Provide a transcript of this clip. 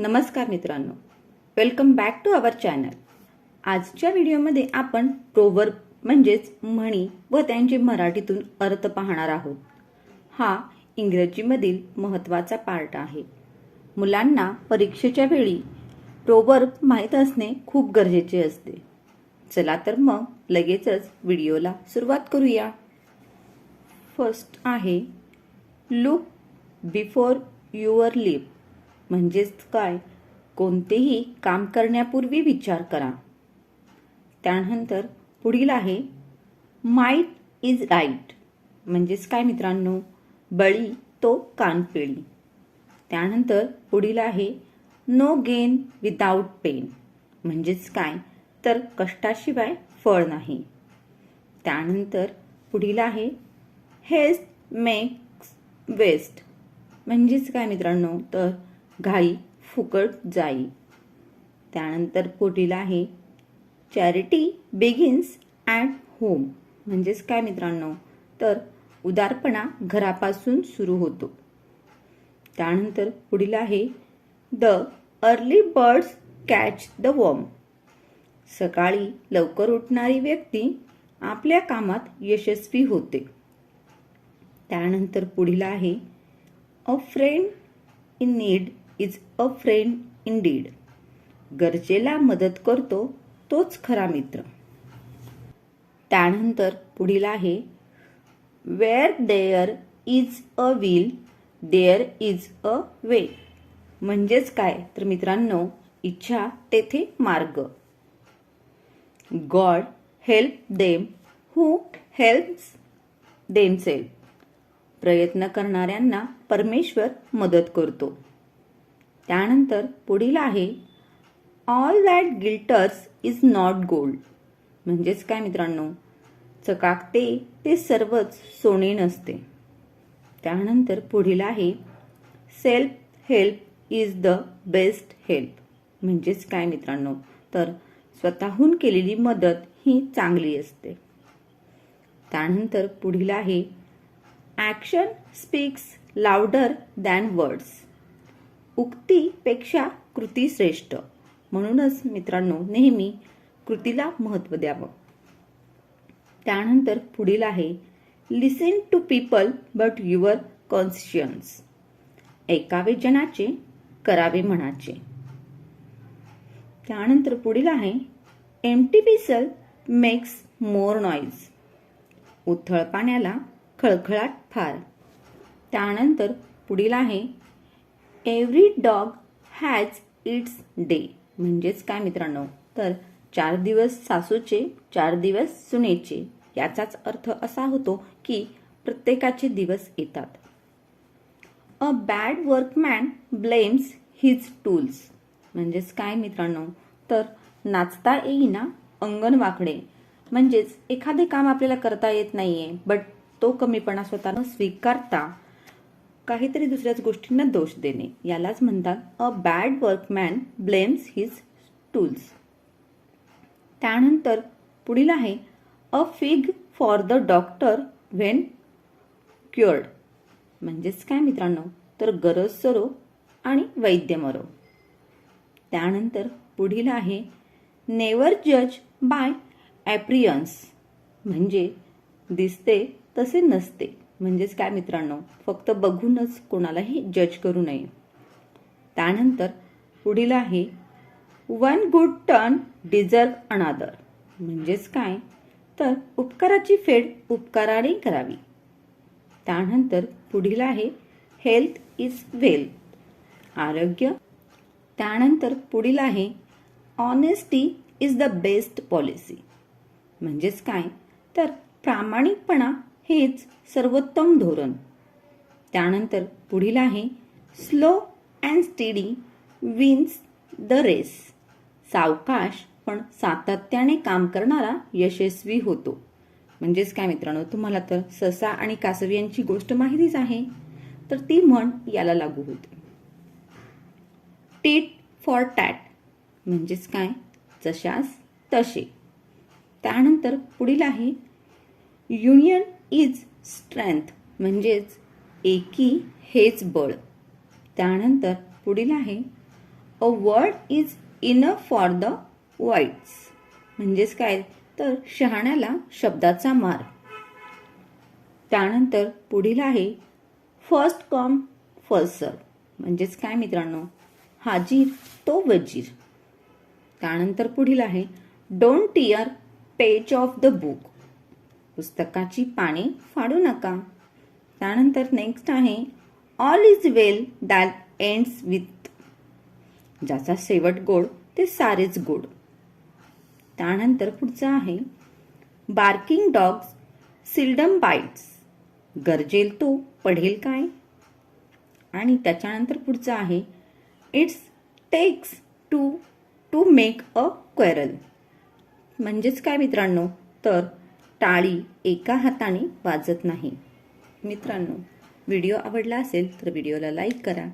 नमस्कार मित्रांनो. Welcome back to our channel आजच्या व्हिडिओमध्ये आपण प्रोवर्ब म्हणजेच म्हणी व त्यांचे मराठीतून अर्थ पाहणार आहोत. हा इंग्रजीमधील महत्त्वाचा पार्ट आहे. मुलांना परीक्षेच्या वेळी प्रोवर्ब माहीत असणे खूप गरजेचे असते. चला तर मग लगेचच व्हिडिओला सुरुवात करूया. फर्स्ट आहे लुक बिफोर युअर लिप म्हणजेच काय? कोणतेही काम करण्यापूर्वी विचार करा. त्यानंतर पुढील आहे माइट इज राईट म्हणजेच काय मित्रांनो? बळी तो कानपिळी त्यानंतर पुढील आहे नो गेन विदाऊट पेन. म्हणजेच काय? तर कष्टाशिवाय फळ नाही. त्यानंतर पुढील आहे हेस्ट मेक्स वेस्ट. म्हणजेच काय मित्रांनो? तर घाई फुकट जाई. त्यानंतर पुढील आहे चॅरिटी बिगिन्स ॲट होम म्हणजेच काय मित्रांनो? तर उदारपणा घरापासून सुरू होतो. त्यानंतर पुढील आहे the early birds catch the worm सकाळी लवकर उठणारी व्यक्ती आपल्या कामात यशस्वी होते. त्यानंतर पुढील आहे a friend in need is a friend in deed गरजेला मदत करतो तोच खरा मित्र. त्यानंतर पुढील आहे where there is a will there is a way म्हणजेच काय? तर मित्रांनो इच्छा तेथे मार्ग. God help them who helps themself प्रयत्न करणाऱ्यांना परमेश्वर मदत करतो. त्यानंतर पुढील आहे all that glitters is not gold म्हणजेच काय मित्रांनो? चकाकते ते सर्वच सोने नसते. त्यानंतर पुढील आहे self help is the best help म्हणजेच काय मित्रांनो? तर स्वतःहून केलेली मदत ही चांगली असते. त्यानंतर पुढील आहे action speaks louder than words उक्तीपेक्षा कृती श्रेष्ठ म्हणूनच मित्रांनो नेहमी कृतीला महत्त्व द्यावं. त्यानंतर पुढील आहे listen to people but your conscience ऐकावे जनाचे करावे म्हणाचे त्यानंतर पुढील आहे एमटी पिसल मेक्स मोर नॉईज उथळ पाण्याला खळखळाट फार. त्यानंतर पुढील आहे every dog has its day म्हणजेच काय मित्रांनो? तर चार दिवस सासूचे चार दिवस सुनेचे. याचाच अर्थ असा होतो की प्रत्येकाचे दिवस येतात. A bad workman blames his tools म्हणजेच काय मित्रांनो? तर नाचता येईना अंगण वाकडे. म्हणजेच एखादे काम आपल्याला करता येत नाहीये बट तो कमीपणा स्वतःनं स्वीकारता. काहीतरी दुसऱ्याच गोष्टींना दोष देणे. यालाच म्हणतात a bad workman blames his tools त्यानंतर पुढील आहे a fig for the doctor when cured म्हणजेच काय मित्रांनो? तर गरज सरो आणि वैद्य मरो. त्यानंतर पुढील आहे नेवर जज बाय ॲप्रियन्स म्हणजे दिसते तसे नसते. म्हणजेच काय मित्रांनो? फक्त बघूनच कोणालाही जज करू नये. त्यानंतर पुढील आहे one good turn deserve another म्हणजेच काय? तर उपकाराची फेड उपकाराने करावी. त्यानंतर पुढील आहे हेल्थ इज वेल्थ आरोग्य. त्यानंतर पुढील आहे honesty is the best policy म्हणजेच काय? तर प्रामाणिकपणा हेच सर्वोत्तम धोरण. त्यानंतर पुढील आहे slow and steady wins the race. सावकाश पण सातत्याने काम करणारा यशस्वी होतो. म्हणजेच काय मित्रांनो तुम्हाला तर ससा आणि कासवी यांची गोष्ट माहितीच आहे तर ती म्हण याला लागू होते. टेट फॉर टॅट म्हणजेच काय? जशास तसे. त्यानंतर पुढील आहे युनियन इज स्ट्रेंथ म्हणजेच एकी हेच बळ. त्यानंतर पुढील आहे a word is enough for the wise म्हणजेच काय? तर शहाण्याला शब्दाचा मार त्यानंतर पुढील आहे फर्स्ट कम फर्स्ट सर्व म्हणजेच काय मित्रांनो? हाजीर तो वजीर. त्यानंतर पुढील आहे don't tear page of the book पुस्तकाची पाने फाडू नका. त्यानंतर नेक्स्ट आहे all is well that ends with ज्याचा शेवट गोड ते सारेच गोड. त्यानंतर पुढचं आहे बार्किंग डॉग्स सिल्डम बाईट्स गरजेल तो पढेल काय? आणि त्याच्यानंतर पुढचं आहे it's takes two to make a quarrel म्हणजेच काय मित्रांनो? तर टाळी एका हाताने वाजत नाही. मित्रांनो व्हिडिओ आवडला असेल तर व्हिडिओला लाईक करा.